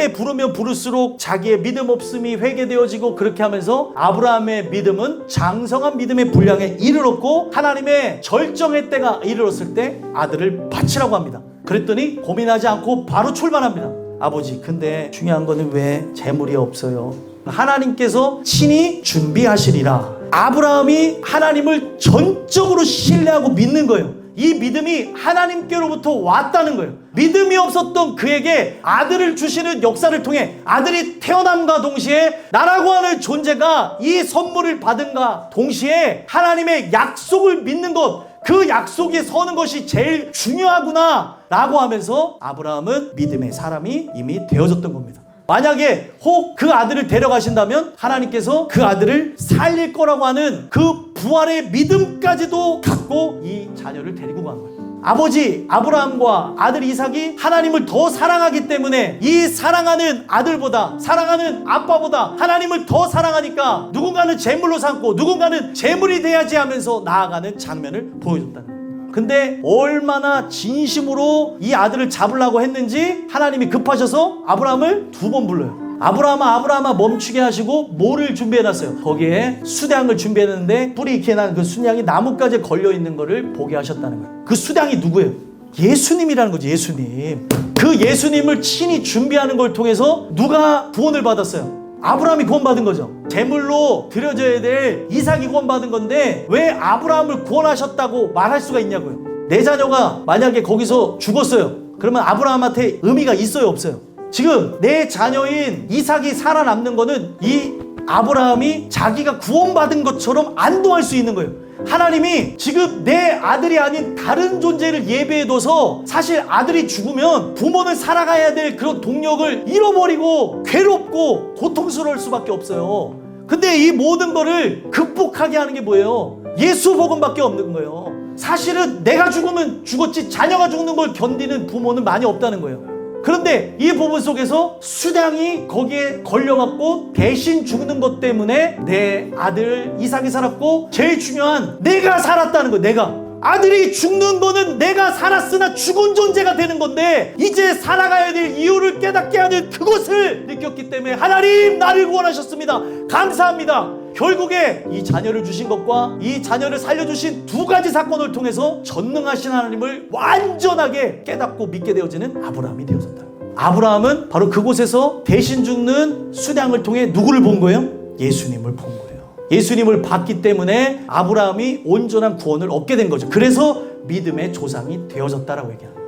그렇게 부르면 부를수록 자기의 믿음 없음이 회개되어지고 그렇게 하면서 아브라함의 믿음은 장성한 믿음의 분량에 이르렀고 하나님의 절정의 때가 이르렀을 때 아들을 바치라고 합니다. 그랬더니 고민하지 않고 바로 출발합니다. 아버지, 근데 중요한 거는 왜 재물이 없어요? 하나님께서 친히 준비하시리라. 아브라함이 하나님을 전적으로 신뢰하고 믿는 거예요. 이 믿음이 하나님께로부터 왔다는 거예요. 믿음이 없었던 그에게 아들을 주시는 역사를 통해 아들이 태어남과 동시에 나라고 하는 존재가 이 선물을 받은가 동시에 하나님의 약속을 믿는 것, 그 약속에 서는 것이 제일 중요하구나 라고 하면서 아브라함은 믿음의 사람이 이미 되어졌던 겁니다. 만약에 혹 그 아들을 데려가신다면 하나님께서 그 아들을 살릴 거라고 하는 그 부활의 믿음까지도 갖고 이 자녀를 데리고 간 거예요. 아버지 아브라함과 아들 이삭이 하나님을 더 사랑하기 때문에 이 사랑하는 아들보다 사랑하는 아빠보다 하나님을 더 사랑하니까 누군가는 재물로 삼고 누군가는 재물이 돼야지 하면서 나아가는 장면을 보여줬다는 거예요. 근데 얼마나 진심으로 이 아들을 잡으려고 했는지 하나님이 급하셔서 아브라함을 두 번 불러요. 아브라함아 아브라함아 멈추게 하시고 뭐를 준비해 놨어요? 거기에 수량을 준비했는데 뿌리 익게 난 그 수량이 나뭇가지에 걸려 있는 거를 보게 하셨다는 거예요. 그 수량이 누구예요? 예수님이라는 거죠. 예수님. 그 예수님을 친히 준비하는 걸 통해서 누가 구원을 받았어요? 아브라함이 구원받은 거죠. 제물로 드려져야 될 이삭이 구원받은 건데 왜 아브라함을 구원하셨다고 말할 수가 있냐고요. 내 자녀가 만약에 거기서 죽었어요. 그러면 아브라함한테 의미가 있어요, 없어요? 지금 내 자녀인 이삭이 살아남는 거는 이 아브라함이 자기가 구원받은 것처럼 안도할 수 있는 거예요. 하나님이 지금 내 아들이 아닌 다른 존재를 예배해 둬서 사실 아들이 죽으면 부모는 살아가야 될 그런 동력을 잃어버리고 괴롭고 고통스러울 수밖에 없어요. 근데 이 모든 거를 극복하게 하는 게 뭐예요? 예수 복음밖에 없는 거예요. 사실은 내가 죽으면 죽었지 자녀가 죽는 걸 견디는 부모는 많이 없다는 거예요. 그런데 이 부분 속에서 수량이 거기에 걸려갖고 대신 죽는 것 때문에 내 아들 이삭이 살았고 제일 중요한 내가 살았다는 거예요. 내가. 아들이 죽는 거는 내가 살았으나 죽은 존재가 되는 건데 이제 살아가야 될 이유를 깨닫게 하는 그것을 느꼈기 때문에 하나님 나를 구원하셨습니다. 감사합니다. 결국에 이 자녀를 주신 것과 이 자녀를 살려주신 두 가지 사건을 통해서 전능하신 하나님을 완전하게 깨닫고 믿게 되어지는 아브라함이 되어졌다. 아브라함은 바로 그곳에서 대신 죽는 수량을 통해 누구를 본 거예요? 예수님을 본 거예요. 예수님을 봤기 때문에 아브라함이 온전한 구원을 얻게 된 거죠. 그래서 믿음의 조상이 되어졌다라고 얘기합니다.